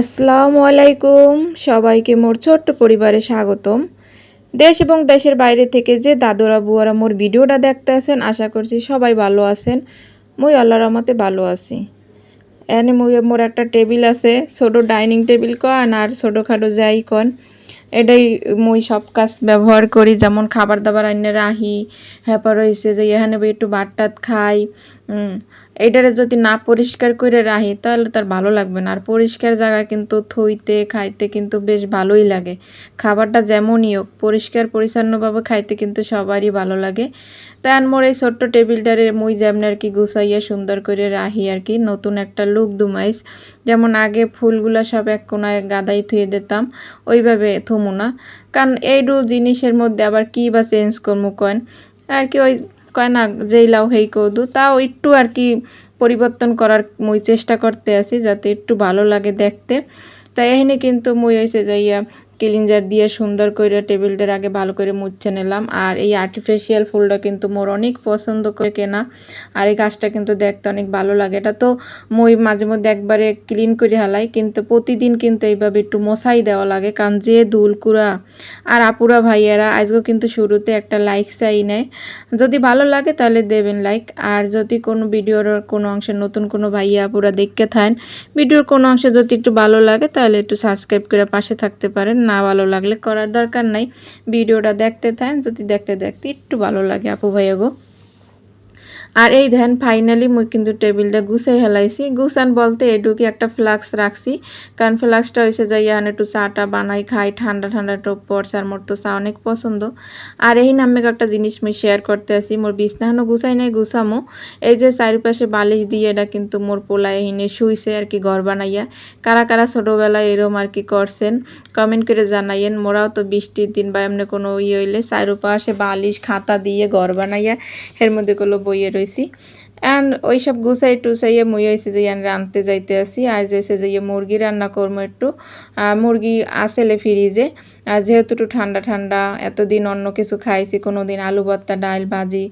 আসসালামু আলাইকুম। সবাইকে মোর ছোট্ট পরিবারে স্বাগতম। দেশ এবং দেশের বাইরে থেকে যে দাদুরা বুয়ারা মোর ভিডিওটা দেখতে আছেন আশা করছি সবাই ভালো আছেন। মুই আল্লাহ রহমতে ভালো আছি। এনে মুই মোর একটা টেবিল আছে, ছোট ডাইনিং টেবিল কন আর ছোটোখাটো যাই কন। এটাই মুই সব কাজ ব্যবহার করি, যেমন খাবার দাবার আইনে রাহি হ্যাপার হয়েছে যে এখানে একটু ভাত টাত খাই এটারে যদি না পরিষ্কার করে রাহি, তাহলে তার ভালো লাগবে না। আর পরিষ্কার জায়গা কিন্তু থইতে, খাইতে কিন্তু বেশ ভালোই লাগে। খাবারটা যেমনই হোক, পরিষ্কার, পরিচ্ছন্নভাবে খাইতে কিন্তু সবারই ভালো লাগে। তাই মোর এই ছোট্ট টেবিলটারে মুই যেমন আর কি গুছাইয়া সুন্দর করে রাহি আর কি, নতুন একটা লুক দুমাইস। যেমন আগে ফুলগুলো সব এক কোনায় গাদাই থুয়ে দিতাম, ওইভাবে থমু না। কারণ দু জিনিসের মধ্যে আবার কি বা চেঞ্জ করব কয়েন? আর কি ওই কয় না, যেই লাও হেই কৌদু। তাও একটু আর কি পরিবর্তন করার মুই চেষ্টা করতে আসি যাতে একটু ভালো লাগে দেখতে। তাই এখানে কিন্তু মুই হয়েছে যাইয়া ক্লিনজার দিয়ে সুন্দর করে টেবিলটার আগে ভালো করে মুছে নিলাম। আর এই আর্টিফিশিয়াল ফুলটা কিন্তু মোর অনেক পছন্দ করে কেনা। আর এই গাছটা কিন্তু দেখতে অনেক ভালো লাগে। এটা তো মই মাঝে মধ্যে একবারে ক্লিন করে হালাই, কিন্তু প্রতিদিন কিন্তু এইভাবে একটু মশাই দেওয়া লাগে। কারণ যে দুলকুড়া আর আপুরা ভাইয়েরা আজকেও কিন্তু শুরুতে একটা লাইক চাই নেয়। যদি ভালো লাগে তাহলে দেবেন লাইক আর যদি কোনো ভিডিওর কোনো অংশে নতুন কোনো ভাইয়া আপুরা দেখতে থাকেন, ভিডিওর কোনো অংশে যদি একটু ভালো লাগে তাহলে একটু সাবস্ক্রাইব করে পাশে থাকতে পারেন। না ভালো লাগলে করার দরকার নাই। ভিডিওটা দেখতে থাকেন যদি দেখতে দেখতে একটু ভালো লাগে, আপু ভাইয়া গো। আর এই ধ্যান ফাইনালি মুই কিন্তু টেবিলটা গুছাই হেলাইছি। গুছান বলতে এটুকি একটা ফ্লাক্স রাখছি। কারণ ফ্লাক্সটা হয়েছে যাই এখন একটু চাটা বানাই, খাই, ঠান্ডা ঠান্ডা পড়ছে আর মোর তো চা অনেক পছন্দ। আর এই নামে একটা জিনিস মুই শেয়ার করতে আসি মোর বিছনাহানো গুছাই নাই, গুছামো। এই যে চারিপাশে বালিশ দিয়ে এটা কিন্তু মোর পোলায় হিনে শুইছে আর কি ঘর বানাইয়া। কারা কারা ছোটোবেলায় এরম আর কি করছেন কমেন্ট করে জানাইয়েন। মোরাও তো বৃষ্টির দিন বা এমনি কোনো ইয়ে হইলে চারোপাশে বালিশ, খাতা দিয়ে ঘর বানাইয়া, এর মধ্যে গুলো বইয়ে রয়েছি অ্যান্ড ওই সব গুছাই টুসাইয়ে মুই হয়েছে যে ইয়ান রাঁধতে যাইতে আসি। আজ হয়েছে যে ইয়ে মুরগি রান্না করব একটু। মুরগি আসেলে ফ্রিজে আর যেহেতু একটু ঠান্ডা ঠান্ডা, এতদিন অন্য কিছু খাইছি কোনো দিন আলু ভর্তা, ডাল ভাজি।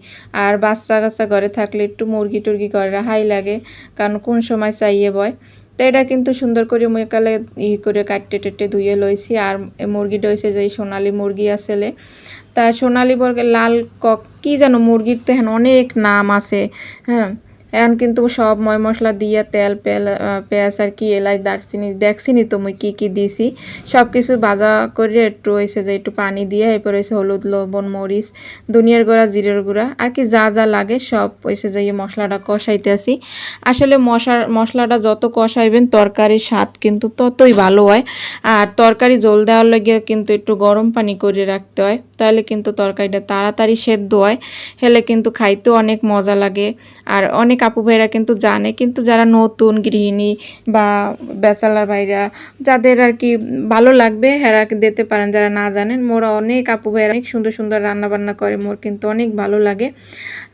আর বাচ্চা কাচ্চা ঘরে থাকলে একটু মুরগি টুরগি করে রাখাই লাগে, কারণ কোন সময় চাইয়ে বয়। তো এটা কিন্তু সুন্দর করে মুই কালে ই করে কাটতে টেটে ধুয়ে লইছি। আর মুরগিটা হয়েছে যে সোনালি মুরগি আসলে তা সোনালি বর্গের লাল কক কি যেন মুরগির তো হ্যাঁ অনেক নাম আছে হ্যাঁ। এখন কিন্তু সব ময় মশলা দিয়ে তেল, পেল পেঁয়াজ আর কি এলাই দারচিনি, দেখছিনি তো মুই কি কি দিছি। সব কিছু ভাজা করে একটু হয়েছে যে একটু পানি দিয়ে, এরপর হয়েছে হলুদ, লবণ, মরিচ দুনিয়ার গুঁড়া, জিরের গুঁড়া, আর কি যা যা লাগে সব হয়েছে যে এই মশলাটা কষাইতে আসি আসলে মশা মশলাটা যত কষাইবেন তরকারির স্বাদ কিন্তু ততই ভালো হয়। আর তরকারি জল দেওয়ার লাগে কিন্তু একটু গরম পানি করে রাখতে হয়, তাহলে কিন্তু তরকারিটা তাড়াতাড়ি সেদ্ধ হয়, হেলে কিন্তু খাইতেও অনেক মজা লাগে। আর অনেক আপু ভাইরা কিন্তু জানে। কিন্তু যারা নতুন, গৃহিণী বা ব্যাচেলার ভাইরা, যাদের আর কি ভালো লাগবে, হেরা দিতে পারেন। যারা না জানেন, মোরা অনেক আপু ভাইরা অনেক সুন্দর সুন্দর রান্না বান্না করে। মোর কিন্তু অনেক ভালো লাগে।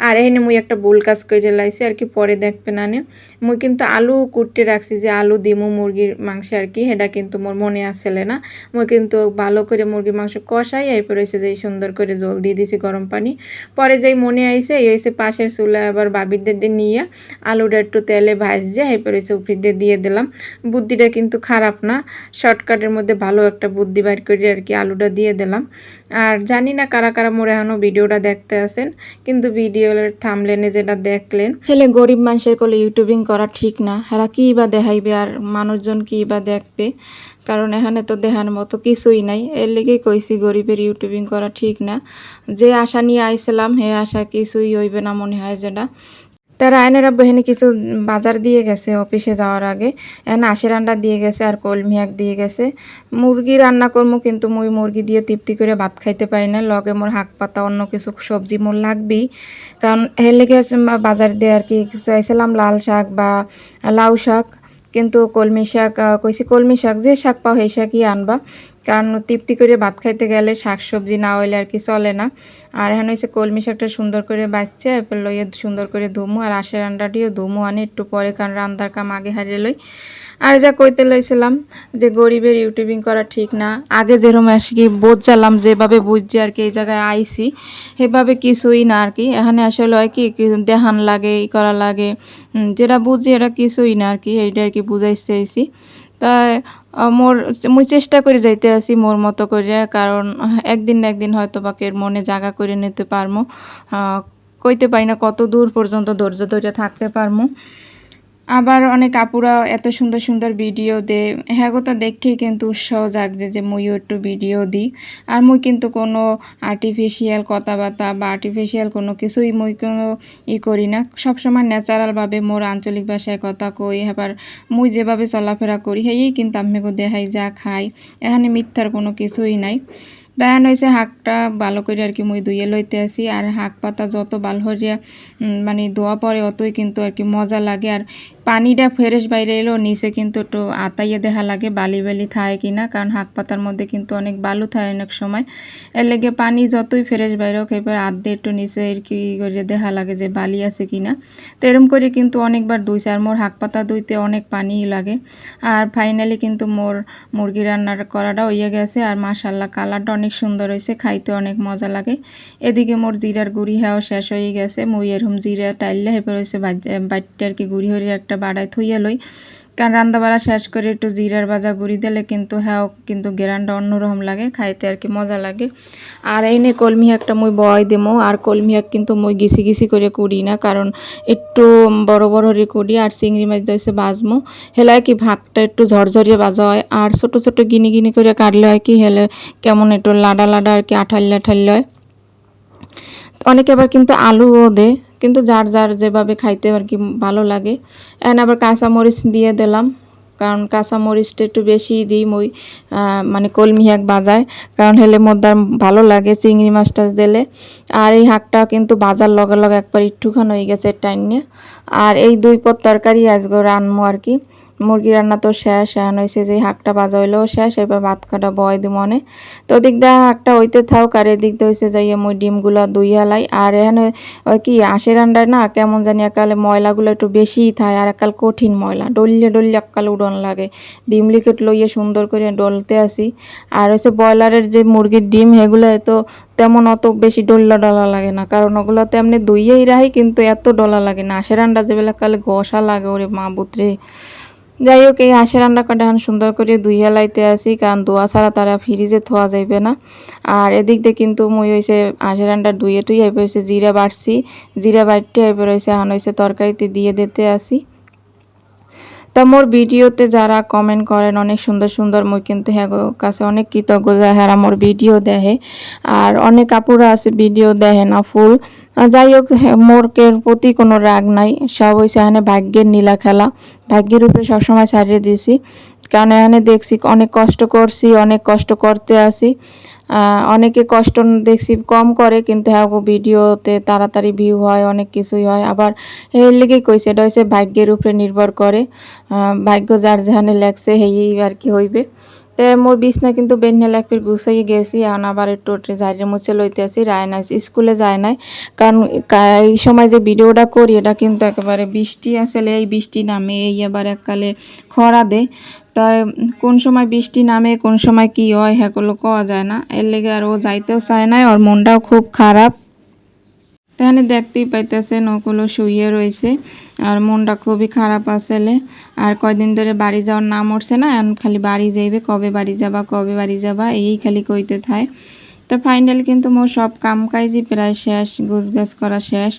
আর এখানে মুই একটা ভুল কাজ করে লাইছি, আর কি পরে দেখবে না নে মুই কিন্তু আলু কুটতে রাখছি যে আলু দিমু মুরগির মাংসে আর কি সেটা কিন্তু মোর মনে আসলে না। মুই কিন্তু ভালো করে মুরগির মাংস কষাই, এরপর হয়েছে যে সুন্দর করে জল দিয়ে দিছি গরম পানি। পরে যেই মনে আইছে, এই হয়েছে পাশের চুলা আবার বাবিদের দিয়ে নিয়ে আলুটা একটু তেলে ভাজছে, এরপর হয়েছে উপরিতে দিয়ে দিলাম। বুদ্ধিটা কিন্তু খারাপ না, শর্টকাটের মধ্যে ভালো একটা বুদ্ধি বাইর করে আর কি আলুটা দিয়ে দিলাম। আর জানি না কারা কারা মোরে এখনও ভিডিওটা দেখতে আসেন কিন্তু ভিডিওর থামলেনে যেটা দেখলেন, ছেলে গরিব মানুষের কোলে ইউটিউবিং করা ঠিক না। হেরা কী বা দেখাইবে আর মানুষজন কী বা দেখবে? কারণ এখানে তো দেহার মতো কিছুই নাই। এর লেগেই কইছি গরিবের ইউটিউবিং করা ঠিক না। যে আশা নিয়ে আইছিলাম, হে আশা কিছুই হইবে না মনে হয় যেটা। তার আয়নের আব্বু এখানে কিছু বাজার দিয়ে গেছে, অফিসে যাওয়ার আগে। এখানে আশির আন্ডা দিয়ে গেছে আর কলমি শাক দিয়ে গেছে। মুরগি রান্না করব কিন্তু মুই মুরগি দিয়ে তৃপ্তি করে ভাত খাইতে পারি না। লগে মোর শাক পাতা অন্য কিছু সবজি মোর লাগবেই। কারণ এর লেগে বাজার দিয়ে আর কি চাইছিলাম লাল শাক বা লাউ শাক। কিন্তু কলমি শাক কইছি কলমি শাক, যে শাক পাও সেই শাকই আনবা। কারণ তৃপ্তি করে ভাত খাইতে গেলে শাক সবজি না হইলে আর কি চলে না। আর এখন হচ্ছে কলমি শাকটা সুন্দর করে বাঁচছে এরপর লইয়ে সুন্দর করে ধুমু, আর আশের রান্নাটিও ধুমু আনি একটু পরে, কারণ রান্নার কাম আগে হারিয়ে লই। আর যা কইতে লইছিলাম যে গরিবের ইউটিউবিং করা ঠিক না, আগে যেরকম আর কি বোঝালাম, যেভাবে বুঝছি আর কি এই জায়গায় আইছি, সেভাবে কিছুই না আর কি। এখানে আসলে হয় কি দেহান লাগে, ই করা লাগে যেটা বুঝি এটা কিছুই না আর কি, এইটা আর কি বুঝাইতে চাইছি। তাই মোর, মুই চেষ্টা করে যাইতে আসি মোর মতো করিয়া কারণ একদিন না একদিন হয়তো বাকে মনে জাগা করে নিতে পারমু। কইতে পারি না কত দূর পর্যন্ত ধৈর্য ধৈর্য থাকতে পারমু। আবার অনেক আপুরা এত সুন্দর সুন্দর ভিডিও দে হ্যাগোটা দেখেই কিন্তু উৎসাহ জাগছে যে মুইও একটু ভিডিও দিই। আর মুই কিন্তু কোনো আর্টিফিশিয়াল কথাবার্তা বা আর্টিফিশিয়াল কোনো কিছুই মুই কোনো ই করি না। সবসময় ন্যাচারালভাবে মোর আঞ্চলিক ভাষায় কথা কই এবার মুই যেভাবে চলাফেরা করি সেই কিন্তু আমি দেখাই যা খাই। এখানে মিথ্যার কোনো কিছুই নাই। দেখান হয়েছে শাকটা ভালো করে আর কি মুই ধুয়ে লইতে আসি। আর শাক পাতা যত ভালো হরিয়া মানে ধোয়া পরে অতই কিন্তু আর কি মজা লাগে। আর পানিটা ফ্রেশ বাইরে এলেও নিচে কিন্তু একটু আতাইয়ে দেখা লাগে, বালি বালি থায় কিনা। কারণ শাক পাতার মধ্যে কিন্তু অনেক বালু থাকে অনেক সময়। এর লেগে পানি যতই ফ্রেশ বাইরে হোক, এবার আধে একটু নিচে আর কি করে দেখা লাগে যে বালি আছে কিনা। তো এরম করে কিন্তু অনেকবার ধুইছে। আর মোর শাক পাতা ধুইতে অনেক পানি লাগে। আর ফাইনালি কিন্তু মোর মুরগি রান্নার করাটা হইয়া গেছে। আর মাশাল্লাহ কালারটা অনেক সুন্দর হয়েছে, খাইতে অনেক মজা লাগে। এদিকে মোর জিরার গুড়ি হ্যাও শেষ হয়ে গেছে, মুই এরকম জিরা টাইল্লা হেপে রয়েছে বাড়িতে আর কি গুড়ি হরি একটা বাড়ায় থইয়া লই। কারণ রান্না বাড়া শেষ করে একটু জিরার ভাজা গুড়ি দিলে কিন্তু হ্যাঁ কিন্তু গেরানটা অন্যরকম লাগে, খাইতে আর কি মজা লাগে। আর এই নিয়ে কলমি শাকটা মুই বয় দেমো, আর কলমি শাক কিন্তু মুই গিসি গিসি করে কুড়ি না, কারণ একটু বড় বড় হরে কুড়ি, আর চিংড়ি মাছ দিয়েছে বাজমো। হেলায় কি ভাগটা একটু ঝরঝরিয়ে বাজা হয়, আর ছোট ছোট গিনি গিনি করে কাটলে হয় কি, হেলে কেমন একটু লাডা লাডা আর কি আঠাল্লা আঠাল্লা হয়। অনেকে আবার কিন্তু আলুও দেয়। কিন্তু যার যার যেভাবে খাইতে আর কি ভালো লাগে। এন আবার কাঁচামরিচ দিয়ে দিলাম, কারণ কাঁচামরিচটা একটু বেশি দিই মই মানে কলমি হাঁক বাজায়, কারণ হেলে মধ্যে ভালো লাগে চিংড়ি মাছটা দিলে। আর এই হাঁকটা কিন্তু বাজার লগে লগে একবার একটুখান হয়ে গেছে টাইনে। আর এই দুই পদ তরকারি আজকে রানমো আর কি। মুরগি রান্না তো শেষ, এখন হয়েছে যে শাকটা বাজা হইলেও শেষ, এবার ভাত কাটা বয় দি মনে। তো ওদিক দিয়ে শাকটা হইতে থাক, আর এদিক দিয়ে হয়েছে যাইয়া মই ডিমগুলো দুই হালাই। আর এখানে ওই কি আশের রান্নায় না, কেমন জানি একালে ময়লাগুলো একটু বেশিই থাকে আর একাল কঠিন ময়লা। ডললে ডললে একাল উডন লাগে। ডিম লিকেট লইয়ে সুন্দর করে ডলতে আসি। আর হচ্ছে ব্রয়লারের যে মুরগির ডিম, সেগুলো তো তেমন অত বেশি ডল্লা ডলা লাগে না। কারণ ওগুলো তো এমনি দইয়েই রাহি, কিন্তু এত ডলা লাগে না। আশের রান্না যেবেলা কালে গসা লাগে, ওরে মা বুতরে যাই হোক, এই হাঁসের রান্না কাটা এখন সুন্দর করে ধুইয়া লাইতে আসি, কারণ দোয়া ছাড়া তারা ফ্রিজে থোয়া যাইবে না। আর এদিক দিয়ে কিন্তু মুই হয়েছে হাঁসের রান্না ধুয়ে টুই হয়ে হয়েছে জিরা বাড়ছি জিরা বাড়তে হয়ে হয়েছে এখন হয়েছে তরকারিতে দিয়ে দিতে আসি। তো মোর ভিডিওতে যারা কমেন্ট করেন অনেক সুন্দর সুন্দর মুই কিন্তু হ্যাঁ কাছে অনেক কৃতজ্ঞ যে হ্যাঁ মোর ভিডিও দেহে আর অনেক আপুরা আছে ভিডিও দেহে না ফুল। যাই হোক হ্যাঁ, মোরকের প্রতি কোনো রাগ নাই। সব ওই সেখানে ভাগ্যের নীলা খেলা ভাগ্যের উপরে সবসময় ছাড়িয়ে দিয়েছি। কারণ এখানে দেখছি, অনেক কষ্ট করছি, অনেক কষ্ট করতে আসি। অনেকে কষ্ট দেখছি, কম করে, কিন্তু হ্যাঁ ভিডিওতে তাড়াতাড়ি ভিউ হয়, অনেক কিছুই হয়। আবার এর লেগেই কইছে, এটা হচ্ছে ভাগ্যের উপরে নির্ভর করে। ভাগ্য যার যেখানে লেগছে, হেই আর কি হইবে। তে মোর বিছনা কিন্তু বেন্যা লাগবে গুছাই গেছি। এখন আবার একটু জারিয়ে মুছে লইতে আসি রায়না স্কুলে যায় নাই। কারণ এই সময় যে ভিডিওটা করি, এটা কিন্তু একেবারে বৃষ্টি আসলে এই বৃষ্টি নামে, এই আবার এককালে খরা দে। তাই কোন সময় বৃষ্টি নামে, কোন সময় কি হয় সেগুলো কওয়া যায় না। এর লেগে আর ও যাইতেও চায় না ওর মনটাও খুব খারাপ তাহলে দেখতেই পাইতেছেন ওগুলো শুয়ে রয়েছে। আর মনটা খুবই খারাপ আসলে। আর কয়দিন ধরে বাড়ি যাওয়ার নাম উঠছে না, এখন খালি বাড়ি যাইবে, কবে বাড়ি যাবা, কবে বাড়ি যাবা, এই খালি কইতে থায়। তো ফাইনালি কিন্তু মোর সব কাম কাজই প্রায় শেষ গুছ গাছ করা শেষ।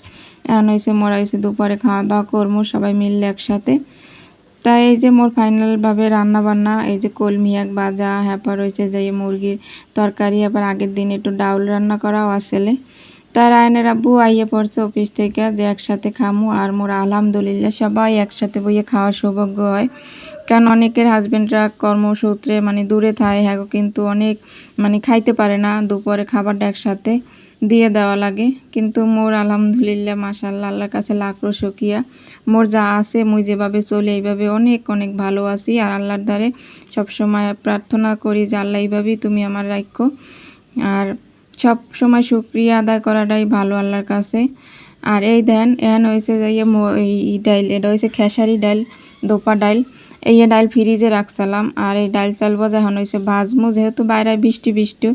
এখন হয়েছে মোরা হয়েছে দুপুরে খাওয়া দাওয়া করব, সবাই মিললে একসাথে। তাই এই যে মোর ফাইনালভাবে রান্না বান্না এই যে কলমি এক বাজা হ্যাপার রয়েছে যে মুরগির তরকারি, আবার আগের দিন একটু ডাউল রান্না করাও আসলে। তার আয়নের আব্বু আইয়ে পড়ছে অফিস থেকে যে একসাথে খামু আর মোর আলহামদুলিল্লাহ সবাই একসাথে বইয়ে খাওয়ার সৌভাগ্য হয়। কারণ অনেকের হাজবেন্ডরা কর্মসূত্রে মানে দূরে থাকে হ্যাঁ কিন্তু অনেক মানে খাইতে পারে না, দুপুরে খাবারটা একসাথে দিয়ে দেওয়া লাগে। কিন্তু মোর আলহামদুলিল্লাহ মাশাল্লাহ আল্লাহর কাছে লাখ শুকিয়া মোর যা আছে মুই যেভাবে চলি, এইভাবে অনেক অনেক ভালো আছি। আর আল্লাহর দ্বারে সবসময় প্রার্থনা করি যে, আল্লাহ এইভাবেই তুমি আমার রাখো আর সব সময় শুক্রিয়া আদায় করাটাই ভালো আল্লাহর কাছে। আর এই দেন, এন হয়েছে যে ইয়ে এই ডাইল, এটা হয়েছে খেসারি ডাইল, দোপা ডাইল। এই ডাইল ফ্রিজে রাখছিলাম। আর এই ডাইল চাল ভাজা এখন হয়েছে ভাজমু, যেহেতু বাইরে বৃষ্টি বৃষ্টি,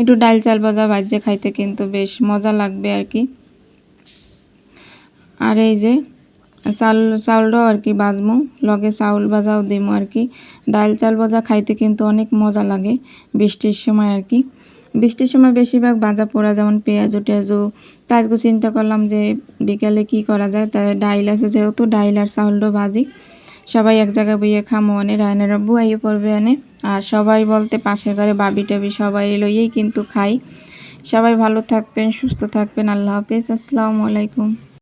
একটু ডাইল চাল ভাজা ভাজে খাইতে কিন্তু বেশ মজা লাগবে আর কি। আর এই যে চাল, চাউলটাও আর কি বাজমো লগে চাউল ভাজাও দিমো আর কি। ডাল চাল ভাজা খাইতে কিন্তু অনেক মজা লাগে বৃষ্টির সময় আর কি। বৃষ্টির সময় বেশিরভাগ ভাজা পোড়া, যেমন পেঁয়াজো টেয়াজু তাই আজকে চিন্তা করলাম যে বিকালে কি করা যায়। তাই ডাইল আছে, যেহেতু ডাইল আর চাউলটা ভাজি। সবাই এক জায়গায় বইয়ে খামো, আনে রায়নের আব্বু আইয়ে পড়বে আনে। আর সবাই বলতে পাশের ঘরে বাবি টাবি সবাই লইয়েই কিন্তু খাই। সবাই ভালো থাকবেন, সুস্থ থাকবেন, আল্লাহ হাফেজ, আসসালামু আলাইকুম।